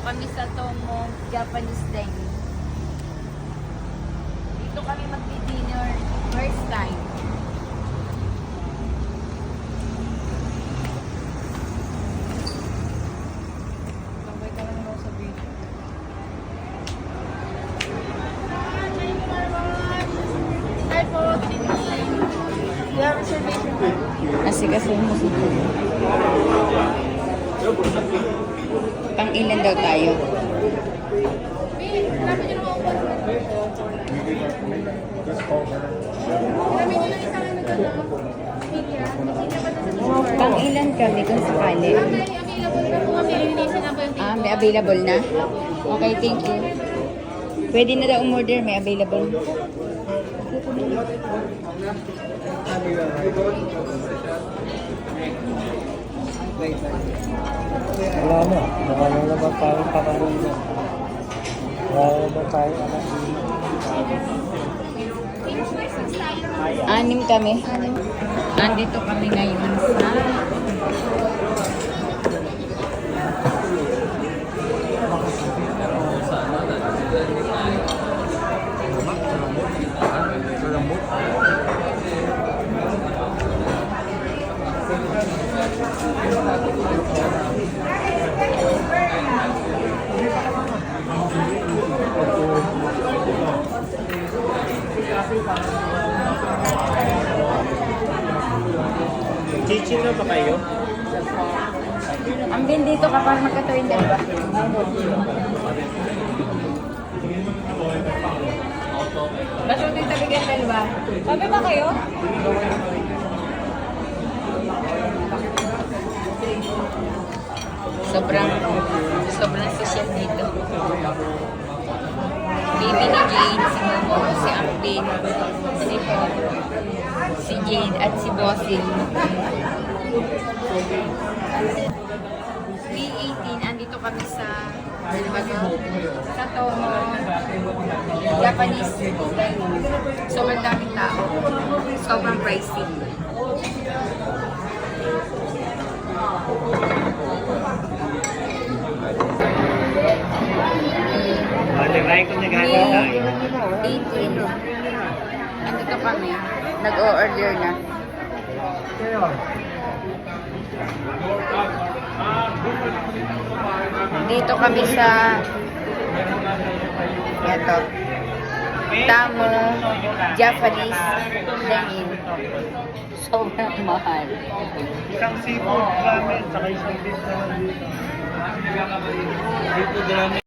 kami sa Tomo Japanese Dining. Dito kami magdi-dinner first time. Tambay ka lang Pang ilan daw tayo? Pang ilan kami kung sakali? Ah, may available na? Okay, thank you. Pwede na daw umorder, may available. Wala na. Baka na naman tayo pakaroon na. Wala naman tayo anak. Anim kami. Andito kami ngayon sa Chinchin na ba kayo? Ang din dito kapag magkatuwin dalawa. Basutin talaga dalawa. Kami ba kayo? Sobrang, social dito. Baby ni Jade, si Momo, si Ampin, si Paul, si Jade at si Bossing. B18, andito kami sa sa Tomo, Japanese dining. Sobrang daming tao. 18. Andito kami. Nag-o-order na. Dito kami sa ito. Tamo Japanese Lenin. Sobrang mahal. Isang seafood ramen, saka isang dish naman dito. Seafood ramen.